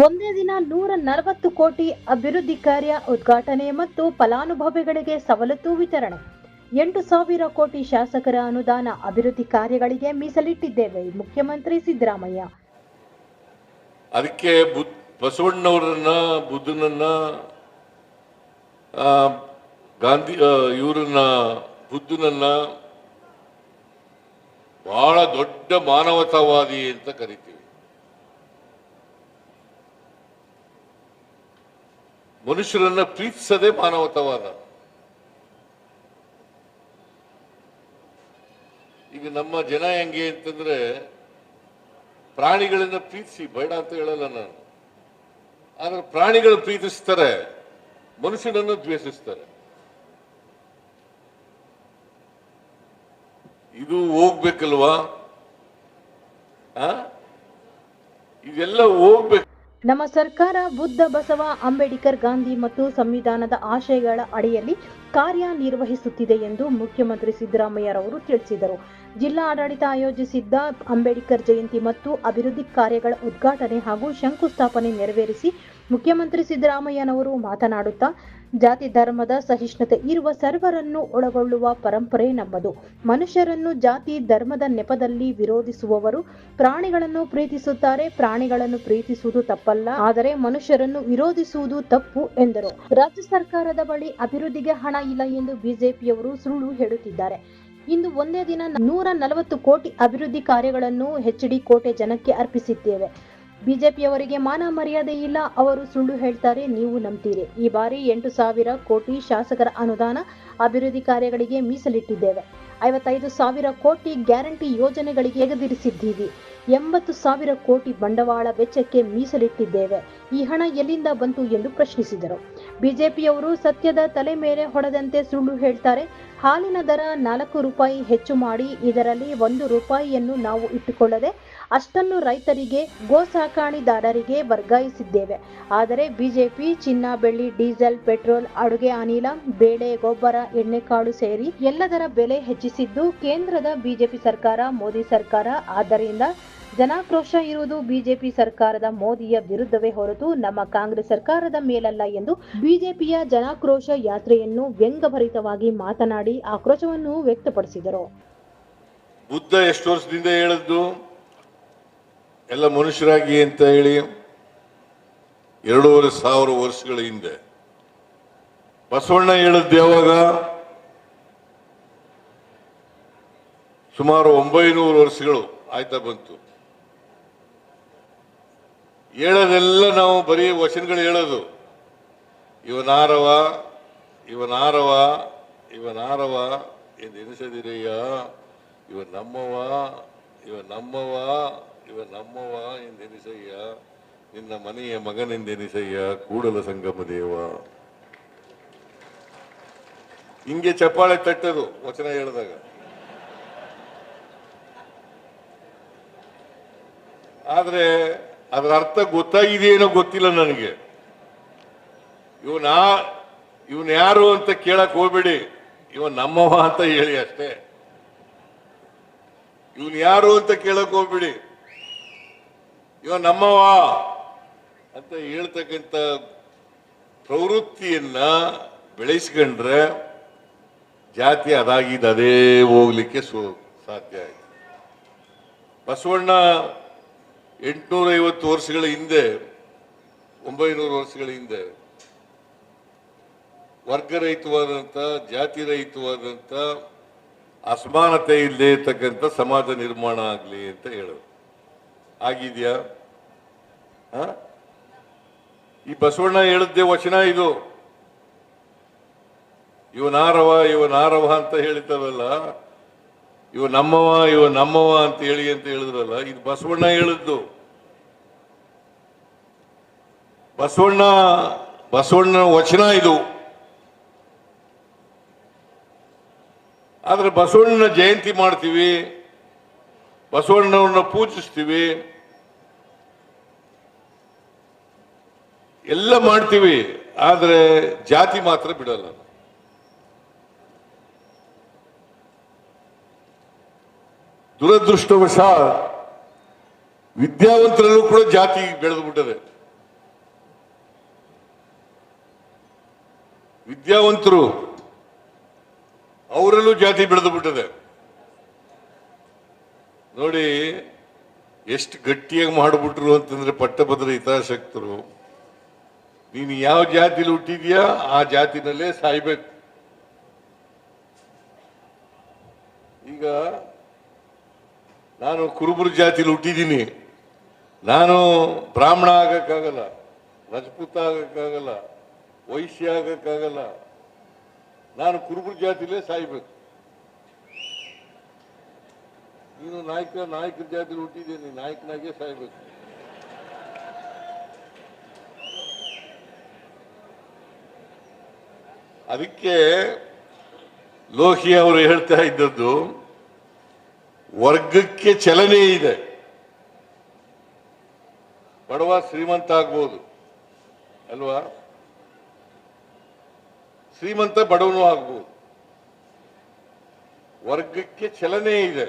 ಒಂದೇ ದಿನ ನೂರ ನಲವತ್ತು ಕೋಟಿ ಅಭಿವೃದ್ಧಿ ಕಾರ್ಯ, ಉದ್ಘಾಟನೆ ಮತ್ತು ಫಲಾನುಭವಿಗಳಿಗೆ ಸವಲತ್ತು ವಿತರಣೆ. ಎಂಟು ಸಾವಿರ ಕೋಟಿ ಶಾಸಕರ ಅನುದಾನ ಅಭಿವೃದ್ಧಿ ಕಾರ್ಯಗಳಿಗೆ ಮೀಸಲಿಟ್ಟಿದ್ದೇವೆ, ಮುಖ್ಯಮಂತ್ರಿ ಸಿದ್ದರಾಮಯ್ಯ. ಅದಕ್ಕೆ ಬಸವಣ್ಣವರನ್ನ ಬುದ್ಧನನ್ನ ಗಾಂಧಿ ಇವರನ್ನ, ಬುದ್ಧನನ್ನ ಬಹಳ ದೊಡ್ಡ ಮಾನವತಾವಾದಿ ಅಂತ ಕರಿತೀವಿ. ಮನುಷ್ಯರನ್ನ ಪ್ರೀತಿಸದೆ ಮಾನವತವಾದ. ಈಗ ನಮ್ಮ ಜನ ಹೆಂಗೆ ಅಂತಂದ್ರೆ ಪ್ರಾಣಿಗಳನ್ನ ಪ್ರೀತಿಸಿ, ಬೇಡ ಅಂತ ಹೇಳಲ್ಲ ನಾನು. ಆದ್ರೆ ಪ್ರಾಣಿಗಳು ಪ್ರೀತಿಸ್ತಾರೆ, ಮನುಷ್ಯನನ್ನು ದ್ವೇಷಿಸ್ತಾರೆ. ಇದು ಹೋಗ್ಬೇಕಲ್ವಾ? ಇದೆಲ್ಲ ಹೋಗ್ಬೇಕು. ನಮ್ಮ ಸರ್ಕಾರ ಬುದ್ಧ, ಬಸವ, ಅಂಬೇಡ್ಕರ್, ಗಾಂಧಿ ಮತ್ತು ಸಂವಿಧಾನದ ಆಶಯಗಳ ಅಡಿಯಲ್ಲಿ ಕಾರ್ಯನಿರ್ವಹಿಸುತ್ತಿದೆ ಎಂದು ಮುಖ್ಯಮಂತ್ರಿ ಸಿದ್ದರಾಮಯ್ಯರವರು ತಿಳಿಸಿದರು. ಜಿಲ್ಲಾ ಆಡಳಿತ ಆಯೋಜಿಸಿದ್ದ ಅಂಬೇಡ್ಕರ್ ಜಯಂತಿ ಮತ್ತು ಅಭಿವೃದ್ಧಿ ಕಾರ್ಯಗಳ ಉದ್ಘಾಟನೆ ಹಾಗೂ ಶಂಕುಸ್ಥಾಪನೆ ನೆರವೇರಿಸಿ ಮುಖ್ಯಮಂತ್ರಿ ಸಿದ್ದರಾಮಯ್ಯನವರು ಮಾತನಾಡುತ್ತಾ, ಜಾತಿ ಧರ್ಮದ ಸಹಿಷ್ಣುತೆ ಇರುವ ಸರ್ವರನ್ನು ಒಳಗೊಳ್ಳುವ ಪರಂಪರೆ ನಮ್ಮದು. ಮನುಷ್ಯರನ್ನು ಜಾತಿ ಧರ್ಮದ ನೆಪದಲ್ಲಿ ವಿರೋಧಿಸುವವರು ಪ್ರಾಣಿಗಳನ್ನು ಪ್ರೀತಿಸುತ್ತಾರೆ, ಪ್ರಾಣಿಗಳನ್ನು ಪ್ರೀತಿಸುವುದು ತಪ್ಪಲ್ಲ, ಆದರೆ ಮನುಷ್ಯರನ್ನು ವಿರೋಧಿಸುವುದು ತಪ್ಪು ಎಂದರು. ರಾಜ್ಯ ಸರ್ಕಾರದ ಬಳಿ ಅಭಿವೃದ್ಧಿಗೆ ಹಣ ಇಲ್ಲ ಎಂದು ಬಿಜೆಪಿಯವರು ಸುಳ್ಳು ಹೇಳುತ್ತಿದ್ದಾರೆ. ಇಂದು ಒಂದೇ ದಿನ ನೂರ ನಲವತ್ತು ಕೋಟಿ ಅಭಿವೃದ್ಧಿ ಕಾರ್ಯಗಳನ್ನು ಎಚ್ಡಿ ಕೋಟೆ ಜನಕ್ಕೆ ಅರ್ಪಿಸಿದ್ದೇವೆ. ಬಿಜೆಪಿಯವರಿಗೆ ಮಾನ ಮರ್ಯಾದೆ ಇಲ್ಲ, ಅವರು ಸುಳ್ಳು ಹೇಳ್ತಾರೆ, ನೀವು ನಂಬ್ತೀರಿ. ಈ ಬಾರಿ ಎಂಟು ಸಾವಿರ ಕೋಟಿ ಶಾಸಕರ ಅನುದಾನ ಅಭಿವೃದ್ಧಿ ಕಾರ್ಯಗಳಿಗೆ ಮೀಸಲಿಟ್ಟಿದ್ದೇವೆ. ಐವತ್ತೈದು ಸಾವಿರ ಕೋಟಿ ಗ್ಯಾರಂಟಿ ಯೋಜನೆಗಳಿಗೆ ಎಗದಿರಿಸಿದ್ದೀವಿ. ಎಂಬತ್ತು ಸಾವಿರ ಕೋಟಿ ಬಂಡವಾಳ ವೆಚ್ಚಕ್ಕೆ ಮೀಸಲಿಟ್ಟಿದ್ದೇವೆ. ಈ ಹಣ ಎಲ್ಲಿಂದ ಬಂತು ಎಂದು ಪ್ರಶ್ನಿಸಿದರು. ಬಿಜೆಪಿಯವರು ಸತ್ಯದ ತಲೆ ಮೇಲೆ ಹೊಡೆದಂತೆ ಸುಳ್ಳು ಹೇಳ್ತಾರೆ. ಹಾಲಿನ ದರ ನಾಲ್ಕು ರೂಪಾಯಿ ಹೆಚ್ಚು ಮಾಡಿ ಇದರಲ್ಲಿ ಒಂದು ರೂಪಾಯಿಯನ್ನು ನಾವು ಇಟ್ಟುಕೊಳ್ಳದೆ ಅಷ್ಟನ್ನು ರೈತರಿಗೆ, ಗೋ ಸಾಕಾಣಿದಾರರಿಗೆ ವರ್ಗಾಯಿಸಿದ್ದೇವೆ. ಆದರೆ ಬಿಜೆಪಿ ಚಿನ್ನ, ಬೆಳ್ಳಿ, ಡೀಸೆಲ್, ಪೆಟ್ರೋಲ್, ಅಡುಗೆ ಅನಿಲ, ಬೇಳೆ, ಗೊಬ್ಬರ ಎಣ್ಣೆಕಾಳು ಸೇರಿ ಎಲ್ಲದರ ಬೆಲೆ ಹೆಚ್ಚಿಸಿದ್ದು ಕೇಂದ್ರದ ಬಿಜೆಪಿ ಸರ್ಕಾರ, ಮೋದಿ ಸರ್ಕಾರ. ಆದ್ದರಿಂದ ಜನಾಕ್ರೋಶ ಇರುವುದು ಬಿಜೆಪಿ ಸರ್ಕಾರದ ಮೋದಿಯ ವಿರುದ್ಧವೇ ಹೊರತು ನಮ್ಮ ಕಾಂಗ್ರೆಸ್ ಸರ್ಕಾರದ ಮೇಲಲ್ಲ ಎಂದು ಬಿಜೆಪಿಯ ಜನಾಕ್ರೋಶ ಯಾತ್ರೆಯನ್ನು ವ್ಯಂಗ್ಯಭರಿತವಾಗಿ ಮಾತನಾಡಿ ಆಕ್ರೋಶವನ್ನು ವ್ಯಕ್ತಪಡಿಸಿದರು. ಬುದ್ಧ ಎಷ್ಟು ವರ್ಷದಿಂದ ಹೇಳಿದ್ದು ಎಲ್ಲ ಮನುಷ್ಯರಾಗಿ ಅಂತ ಹೇಳಿ ಎರಡೂವರೆ ಸಾವಿರ ವರ್ಷಗಳ ಹಿಂದೆ. ಬಸವಣ್ಣ ಹೇಳಿದ್ದು ಯಾವಾಗ? ಸುಮಾರು ಒಂಬೈನೂರು ವರ್ಷಗಳು ಆಯ್ತಾ ಬಂತು. ಹೇಳೋದೆಲ್ಲ ನಾವು ಬರೀ ವಚನಗಳು ಹೇಳೋದು. ಇವನಾರವ ಇವನಾರವ ಇವನಾರವ ಎಂದು ಎನಿಸದಿರಯ್ಯ ಇವ ನಮ್ಮವ ಇವ ನಮ್ಮವ ಇವ ನಮ್ಮವ ಎಂದೆನಿಸಯ್ಯ ನಿನ್ನ ಮನೆಯ ಮಗನೆಂದೆನಿಸಯ್ಯ ಕೂಡಲ ಸಂಗಮ ದೇವ. ಹಿಂಗೆ ಚಪ್ಪಾಳೆ ತಟ್ಟದು ವಚನ ಹೇಳಿದಾಗ. ಆದ್ರೆ ಅದರ ಅರ್ಥ ಗೊತ್ತಾಗಿದೆಯೇನೋ ಗೊತ್ತಿಲ್ಲ ನನಗೆ. ಇವನ ಇವನ್ ಯಾರು ಅಂತ ಕೇಳಕ್ ಹೋಗ್ಬೇಡಿ. ಇವನ್ ನಮ್ಮವ ಅಂತ ಹೇಳಿ ಅಷ್ಟೇ. ಇವನ್ ಯಾರು ಅಂತ ಕೇಳಕ್ ಹೋಗ್ಬೇಡಿ. ಇವ ನಮ್ಮವ ಅಂತ ಹೇಳ್ತಕ್ಕಂಥ ಪ್ರವೃತ್ತಿಯನ್ನ ಬೆಳೆಸ್ಕೊಂಡ್ರೆ ಜಾತಿ ಅದಾಗಿದ್ದು ಅದೇ ಹೋಗ್ಲಿಕ್ಕೆ ಸಾಧ್ಯ ಆಯ್ತು. ಬಸವಣ್ಣ ಎಂಟುನೂರ ಐವತ್ತು ವರ್ಷಗಳ ಹಿಂದೆ, ಒಂಬೈನೂರು ವರ್ಷಗಳ ಹಿಂದೆ, ವರ್ಗರಹಿತವಾದಂಥ ಜಾತಿ ರಹಿತವಾದಂಥ ಅಸಮಾನತೆ ಇಲ್ಲದೆ ಇರ್ತಕ್ಕಂಥ ಸಮಾಜ ನಿರ್ಮಾಣ ಆಗಲಿ ಅಂತ ಹೇಳೋದು ಆಗಿದೆಯಾ? ಈ ಬಸವಣ್ಣ ಹೇಳಿದ್ದೆ ವಚನ ಇದು. ಇವನಾರವ ಇವನಾರವ ಅಂತ ಹೇಳಿದ್ದವಲ್ಲ ಇವ ನಮ್ಮವ ಇವ ನಮ್ಮವ ಅಂತ ಹೇಳಿ ಅಂತ ಹೇಳಿದ್ರಲ್ಲ, ಇದು ಬಸವಣ್ಣ ಹೇಳಿದ್ದು. ಬಸವಣ್ಣ, ಬಸವಣ್ಣನ ವಚನ ಇದು. ಆದ್ರೆ ಬಸವಣ್ಣನ ಜಯಂತಿ ಮಾಡ್ತೀವಿ ಬಸವಣ್ಣವ್ರನ್ನ ಪೂಜಿಸ್ತೀವಿ, ಎಲ್ಲ ಮಾಡ್ತೀವಿ, ಆದ್ರೆ ಜಾತಿ ಮಾತ್ರ ಬಿಡಲ್ಲ. ದುರದೃಷ್ಟವಶ ವಿದ್ಯಾವಂತರಲ್ಲೂ ಕೂಡ ಜಾತಿ ಬೆಳೆದು ಬಿಟ್ಟದೆ. ವಿದ್ಯಾವಂತರು ಅವರಲ್ಲೂ ಜಾತಿ ಬೆಳೆದು ಬಿಟ್ಟಿದೆ. ನೋಡಿ, ಎಷ್ಟು ಗಟ್ಟಿಯಾಗಿ ಮಾಡಿಬಿಟ್ರು ಅಂತಂದ್ರೆ ಪಟ್ಟಭದ್ರ ಹಿತಾಸಕ್ತರು. ನೀನು ಯಾವ ಜಾತಿಲಿ ಹುಟ್ಟಿದ್ಯಾ, ಆ ಜಾತಿನಲ್ಲೇ ಸಾಯ್ಬೇಕು. ಈಗ ನಾನು ಕುರುಬರ ಜಾತಿಲಿ ಹುಟ್ಟಿದ್ದೀನಿ. ನಾನು ಬ್ರಾಹ್ಮಣ ಆಗಕ್ಕಾಗಲ್ಲ, ರಜಪೂತ ಆಗಕ್ಕಾಗಲ್ಲ ವೈಶ್ಯ ಆಗಕ್ಕಾಗಲ್ಲ ನಾನು ಕುರುಬರ ಜಾತಿಲೇ ಸಾಯ್ಬೇಕು. ನೀನು ನಾಯಕ, ನಾಯಕರ ಜಾತಿ ಹುಟ್ಟಿದ್ದೀನಿ ನಾಯಕನಾಗೆ ಸಾಯ್ಬೇಕು. ಅದಕ್ಕೆ ಲೋಹಿ ಅವರು ಹೇಳ್ತಾ ಇದ್ದದ್ದು, ವರ್ಗಕ್ಕೆ ಚಲನೆ ಇದೆ. ಬಡವ ಶ್ರೀಮಂತ ಆಗ್ಬೋದು. ಅಲ್ವಾ? ಶ್ರೀಮಂತ ಬಡವನು ಆಗ್ಬೋದು. ವರ್ಗಕ್ಕೆ ಚಲನೆ ಇದೆ,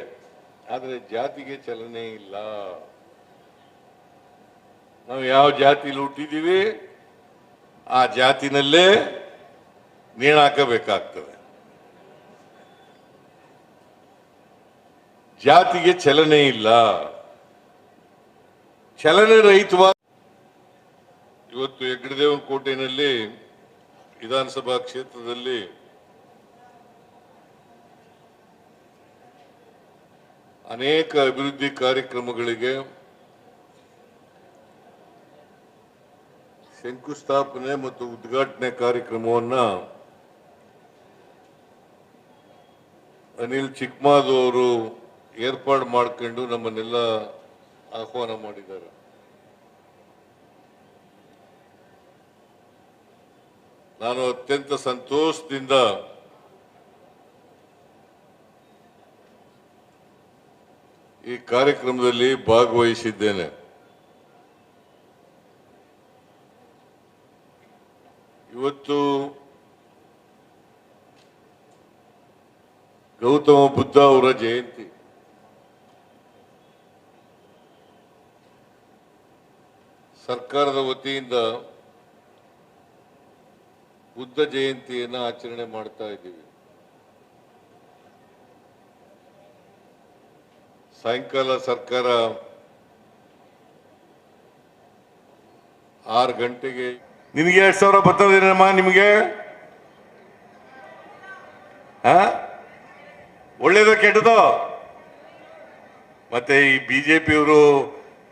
ಆದರೆ ಜಾತಿಗೆ ಚಲನೆ ಇಲ್ಲ. ನಾವು ಯಾವ ಜಾತಿಲಿ ಹುಟ್ಟಿದೀವಿ, ಆ ಜಾತಿನಲ್ಲೇ ನೇಣಾಕಬೇಕಾಗ್ತದೆ ಜಾತಿಗೆ ಚಲನೆ ಇಲ್ಲ. ಚಲನೆ ರಹಿತವಾದ ಇವತ್ತು ಹೆಗ್ಗಡದೇವನ ಕೋಟೆನಲ್ಲಿ ವಿಧಾನಸಭಾ ಕ್ಷೇತ್ರದಲ್ಲಿ ಅನೇಕ ಅಭಿವೃದ್ಧಿ ಕಾರ್ಯಕ್ರಮಗಳಿಗೆ ಶಂಕುಸ್ಥಾಪನೆ ಮತ್ತು ಉದ್ಘಾಟನೆ ಕಾರ್ಯಕ್ರಮವನ್ನ ಅನಿಲ್ ಚಿಕ್ಮಾದವರು ಏರ್ಪಾಡು ಮಾಡ್ಕೊಂಡು ನಮ್ಮನ್ನೆಲ್ಲ ಆಹ್ವಾನ ಮಾಡಿದ್ದಾರೆ. ನಾನು ಅತ್ಯಂತ ಸಂತೋಷದಿಂದ ಈ ಕಾರ್ಯಕ್ರಮದಲ್ಲಿ ಭಾಗವಹಿಸಿದ್ದೇನೆ. ಇವತ್ತು ಗೌತಮ ಬುದ್ಧ ಅವರ ಜಯಂತಿ. ಸರ್ಕಾರದ ವತಿಯಿಂದ ಬುದ್ಧ ಜಯಂತಿಯನ್ನು ಆಚರಣೆ ಮಾಡ್ತಾ ಇದ್ದೀವಿ. ಸಾಯಂಕಾಲ ಸರ್ಕಾರ ಆರು ಗಂಟೆಗೆ ನಿಮಗೆ ಎರಡು ಸಾವಿರ ಬರ್ತದೇನಮ್ಮ ನಿಮಗೆ? ಹಾ? ಒಳ್ಳೇದೋ ಕೆಟ್ಟದೋ? ಮತ್ತೆ ಈ ಬಿಜೆಪಿಯವರು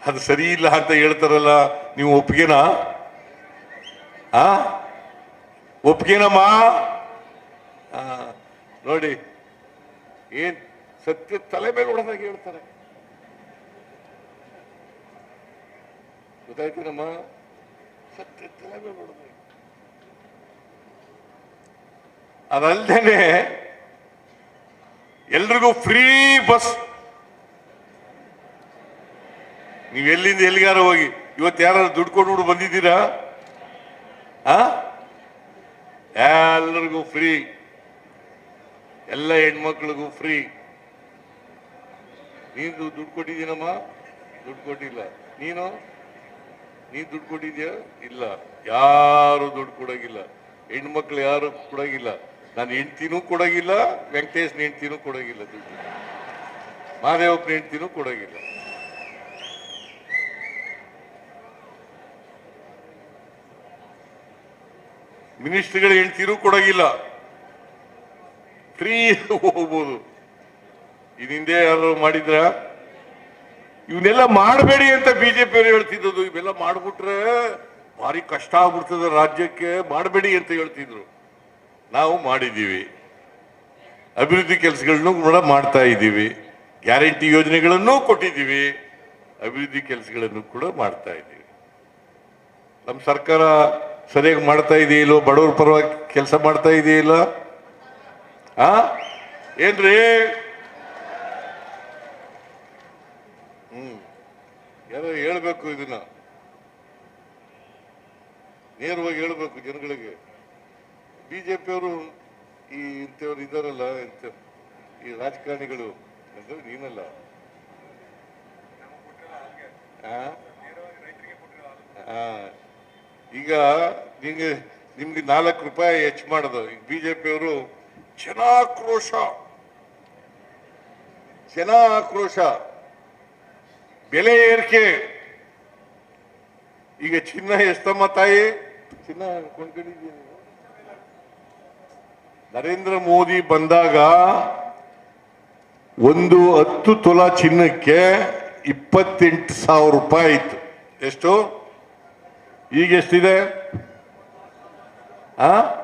ಅದು ಸರಿ ಇಲ್ಲ ಅಂತ ಹೇಳ್ತಾರಲ್ಲ, ನೀವು ಒಪ್ಪಿಗೆನಾ? ಆ ಒಪ್ಪಿಗೆನಮ್ಮ? ಆ, ನೋಡಿ ಏನ್ ಸತ್ಯ ತಲೆ ಮೇಲೆ ಹೊಡೆದಾಗ ಹೇಳ್ತಾರೆ. ಗೊತ್ತಾಯ್ತೀನಮ್ಮ? ಸತ್ಯ ತಲೆ ಮೇಲೆ ಹೊಡೆದಾಗ. ಅದಲ್ದೇನೆ ಎಲ್ರಿಗೂ ಫ್ರೀ ಬಸ್. ನೀವು ಎಲ್ಲಿಂದ ಎಲ್ಲಿಗಾರ ಹೋಗಿ ಇವತ್ತು ಯಾರು ದುಡ್ಡು ಕೊಟ್ಬಿಟ್ಟು ಬಂದಿದ್ದೀರಾ? ಆ? ಎಲ್ಲರಿಗೂ ಫ್ರೀ. ಎಲ್ಲ ಹೆಣ್ಮಕ್ಳಿಗೂ ಫ್ರೀ. ನೀನು ದುಡ್ಡು ಕೊಟ್ಟಿದ್ದೀನಮ್ಮ? ದುಡ್ಡು ಕೊಟ್ಟಿಲ್ಲ. ನೀನು? ನೀನ್ ದುಡ್ಡು ಕೊಟ್ಟಿದ್ಯಾ? ಇಲ್ಲ. ಯಾರು ದುಡ್ಡು ಕೊಡೋಗಿಲ್ಲ. ಹೆಣ್ಮಕ್ಳು ಯಾರು ಕೊಡೋಗಿಲ್ಲ. ನಾನು ಹೆಂಡ್ತಿನೂ ಕೊಡೋಗಿಲ್ಲ, ವೆಂಕಟೇಶ್ನ ಹೆಂಡ್ತಿನೂ ಕೊಡೋಗಿಲ್ಲ ದುಡ್ಡು. ಮಹಾದೇವಪ್ಪ ಹೆಂಡ್ತಿನೂ ಕೊಡೋಗಿಲ್ಲ. ಮಿನಿಸ್ಟ್ರಿಗಳ ಹೆಂಡ್ತಿನೂ ಕೊಡೋಗಿಲ್ಲ ಫ್ರೀ ಹೋಗ್ಬೋದು. ಇದಿಂದೆ ಯಾರು ಮಾಡಿದ್ರ? ಇವನ್ನೆಲ್ಲ ಮಾಡಬೇಡಿ ಅಂತ ಬಿಜೆಪಿ ಅವರು ಹೇಳ್ತಿದ್ದದು ಇವೆಲ್ಲ ಮಾಡ್ಬಿಟ್ರೆ ಭಾರಿ ಕಷ್ಟ ಆಗ್ಬಿಡ್ತದೆ ರಾಜ್ಯಕ್ಕೆ. ಮಾಡಬೇಡಿ ಅಂತ ಹೇಳ್ತಿದ್ರು. ನಾವು ಮಾಡಿದ್ದೀವಿ. ಅಭಿವೃದ್ಧಿ ಕೆಲಸಗಳನ್ನು ಕೂಡ ಮಾಡ್ತಾ ಇದ್ದೀವಿ. ಗ್ಯಾರಂಟಿ ಯೋಜನೆಗಳನ್ನು ಕೊಟ್ಟಿದ್ದೀವಿ. ಅಭಿವೃದ್ಧಿ ಕೆಲಸಗಳನ್ನು ಕೂಡ ಮಾಡ್ತಾ ಇದ್ದೀವಿ. ನಮ್ಮ ಸರ್ಕಾರ ಸರಿಯಾಗಿ ಮಾಡ್ತಾ ಇದೆಯಲ್ಲೋ? ಬಡವ್ರ ಪರವಾಗಿ ಕೆಲಸ ಮಾಡ್ತಾ ಇದೆಯಲ್ಲ? ಆ? ಏನ್ರಿ? ಹ್ಮ್. ಯಾರೋ ಹೇಳ್ಬೇಕು ಇದನ್ನ. ನೇರವಾಗಿ ಹೇಳ್ಬೇಕು ಜನಗಳಿಗೆ. ಬಿಜೆಪಿಯವರು ಈ ಇಂಥವ್ರು ಇದಾರಲ್ಲ ಇಂಥ ಈ ರಾಜಕಾರಣಿಗಳು, ಅಂದ್ರೆ ನೀನಲ್ಲ. ಆ? ಈಗ ನಿಮಗೆ ನಿಮ್ಗೆ ನಾಲ್ಕು ರೂಪಾಯಿ ಹೆಚ್ಚು ಮಾಡೋದು. ಈಗ ಬಿಜೆಪಿಯವರು ಜನಾಕ್ರೋಶ. ಜನ ಆಕ್ರೋಶ ಬೆಲೆ ಏರಿಕೆ. ಈಗ ಚಿನ್ನ ಎಷ್ಟಮ್ಮ ತಾಯಿ? ಚಿನ್ನ ಕೊಂಡ್ಕೊಂಡಿದ್ದೀನಿ ನರೇಂದ್ರ ಮೋದಿ ಬಂದಾಗ ಒಂದು ಹತ್ತು ತೊಲಾ ಚಿನ್ನಕ್ಕೆ ಇಪ್ಪತ್ತೆಂಟು ಸಾವಿರ ರೂಪಾಯಿ ಆಯ್ತು. ಎಷ್ಟು? ಈಗ ಎಷ್ಟಿದೆ? ಆ?